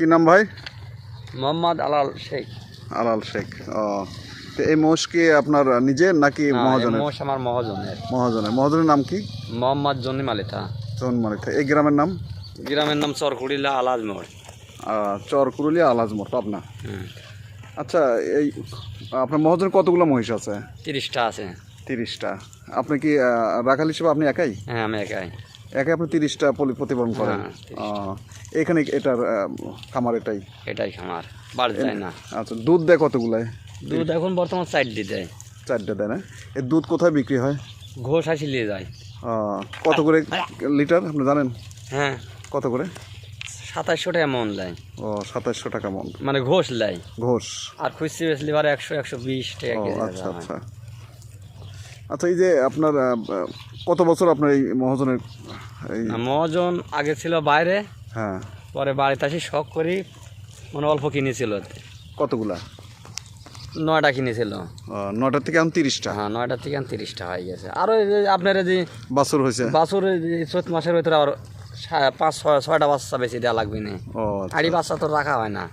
কি নাম ভাই? মোহাম্মদ আলাল শেখ। আলাল শেখ ও। তো এই মোষ কি আপনার নিজের নাকি মহাজনের? মোষ আমার মহাজনের। মহাজনের। মহাজনের নাম কি? মোহাম্মদ জনি মালিতা। জন মালিক এই গ্রামের নাম? গ্রামের নাম চরকুড়িলা আলাজ মোড়। আহ, চর কুরুলিয়া আলাজমোর পাবনা। আচ্ছা এই আপনার মহাজনের কতগুলো মহিষ আছে? তিরিশটা আছে। তিরিশটা। আপনি কি রাখাল হিসেবে আপনি একাই? হ্যাঁ আমি একাই। একাই আপনি তিরিশটা প্রতিপালন করেন। হ্যাঁ, এখানে এটার আহ, খামার এটাই? এটাই খামার বাড়ি যায় না। আচ্ছা দুধ দেয় কতগুলায়? দুধ এখন বর্তমান সাইড দিয়ে। দেয় চারটে দেয় না? এই দুধ কোথায় বিক্রি হয়? ঘোষ আসি নিয়ে যায়। আহ, কত করে লিটার আপনি জানেন? হ্যাঁ। কত করে? সাতাশশো টাকা মন দেয়। ও সাতাশশো টাকা মন। মানে ঘোষ লাই ঘোষ। আর খুচরি বেচলি বারে একশো একশো বিশ টাকা ও কেজি আচ্ছা দাম হয়। আচ্ছা। আচ্ছা এই যে আপনার কত বছর আপনার এই মহাজনের এই মহাজন আগে ছিল বাইরে হ্যাঁ। পরে বাড়িতে আসি শখ করি মানে অল্প কিনেছিল। কতগুলা? নয়টা কিনেছিল। নয়টা থেকে এখন তিরিশটা। হ্যাঁ নয়টা থেকে তিরিশটা হয়ে গেছে। আরও আপনার যে বছর হয়েছে? বাছুর চৈত মাসের ভিতরে আবার সা- পাঁচ ছয় ছয়টা বাচ্চা বেশি দেওয়া লাগবে না। আচ্ছা। আড়ি বাচ্চা তো রাখা হয় না।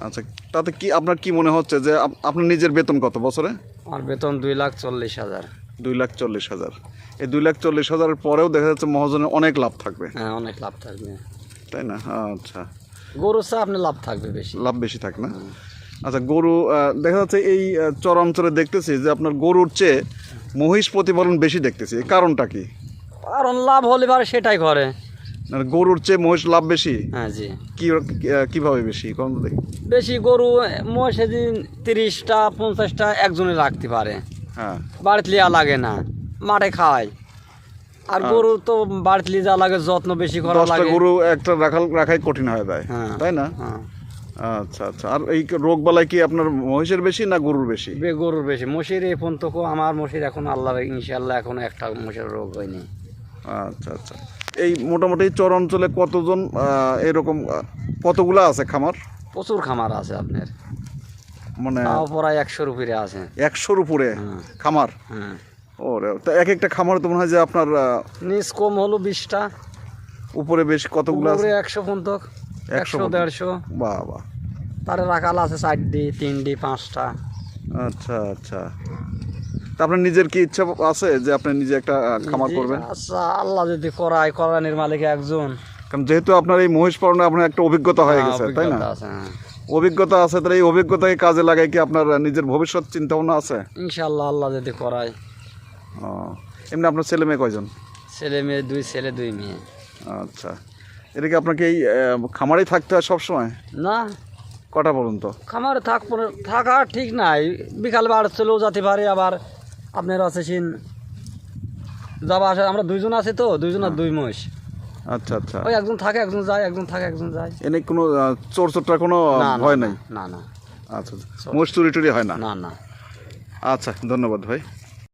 আচ্ছা তাতে কি আপনার কি মনে হচ্ছে যে আপ- আপনার নিজের বেতন কত বছরে? আমার বেতন দুই লাখ চল্লিশ হাজার। দুই লাখ চল্লিশ হাজার। এই দুই লাখ চল্লিশ হাজারের পরেও দেখা যাচ্ছে মহাজনের অনেক লাভ থাকবে। হ্যাঁ অনেক লাভ থাকবে। তাই না? আচ্ছা। গরুর চেয়ে আপনার লাভ থাকবে বেশি। লাভ বেশি থাকে না? আচ্ছা গরু দেখা যাচ্ছে এই আহ, চর দেখতেছি যে আপনার গরুর চেয়ে মহিষ প্রতিপালন বেশি দেখতেছি। কারণটা কি? কারণ লাভ হলে পারে সেটাই করে গরুর চেয়ে মহিষ লাভ বেশি? হ্যাঁ জি। কি আহ, কীভাবে বেশি? কোন বেশি গরু মোষ সেদিন তিরিশটা পঞ্চাশটা একজনে রাখতে পারে। হ্যাঁ। বাড়িতে লিয়া লাগে না। মাঠে খায়। আর গরু তো বাড়িতে যাওয়া লাগে যত্ন বেশি করা লাগে। গরু একটা রাখাল রাখাই কঠিন হয়ে যায়। হ্যাঁ। তাই না? হ্যাঁ। আচ্ছা আচ্ছা। আর এই রোগ বালাই কি আপনার মহিষের বেশি না গরুর বেশি? গরুর বেশি। মশির এই পর্যন্ত আমার মশির এখন আল্লাহ ইনশাল্লাহ এখন একটা মশির রোগ হয়নি। আচ্ছা আচ্ছা। এই মোটামুটি চর অঞ্চলে কতজন এরকম কতগুলা আছে খামার? প্রচুর খামার আছে আপনার। মানে প্রায় একশোর উপরে আছে। একশোর উপরে হ্যাঁ। খামার? হ্যাঁ। ও রে, তা এক একটা খামার তো মনে হয় যে আপনার নিচ কম হলো বিশটা। উপরে বেশ কতগুলো আছে? একশো পর্যন্ত একশো দেড়শো। বাহ বাহ। তারে রাখাল আছে চারটি তিনটি পাঁচটা। আচ্ছা আচ্ছা। তা আপনার নিজের কি ইচ্ছা আছে যে আপনি নিজে একটা খামার করবেন? আচ্ছা আল্লাহ যদি করায় করানির মালিক একজন। কারণ যেহেতু আপনার এই মহিষ পালনে আপনার একটা অভিজ্ঞতা হয়ে হ্যাঁ, গেছে তাই না? অভিজ্ঞতা আছে, হ্যাঁ। অভিজ্ঞতা আছে তাহলে এই অভিজ্ঞতাকে কাজে লাগাই কি আপনার নিজের ভবিষ্যৎ চিন্তা ভাবনা আছে? ইনশাল্লাহ আল্লাহ যদি করায়। ও, এমনি আপনার ছেলে মেয়ে কয়জন? ছেলে মেয়ে দুই ছেলে দুই মেয়ে। আচ্ছা। এটা কি আপনাকে এই খামারেই থাকতে হয় সবসময়? না। কটা পর্যন্ত? খামারে থাক থাকা ঠিক নাই। বিকাল বার চলেও যেতে পারে আবার আপনার আছে সিন। যাবা আসা আমরা দুইজন আছি তো দুইজন আর দুই মহিষ। আচ্ছা আচ্ছা। ওই একজন থাকে একজন যায় একজন থাকে একজন যায়। এনে কোনো চোর চোরটার কোনো হয় ভয় নাই? না না আচ্ছা মহিষ চুরি টুরি হয় না? না না। আচ্ছা ধন্যবাদ ভাই।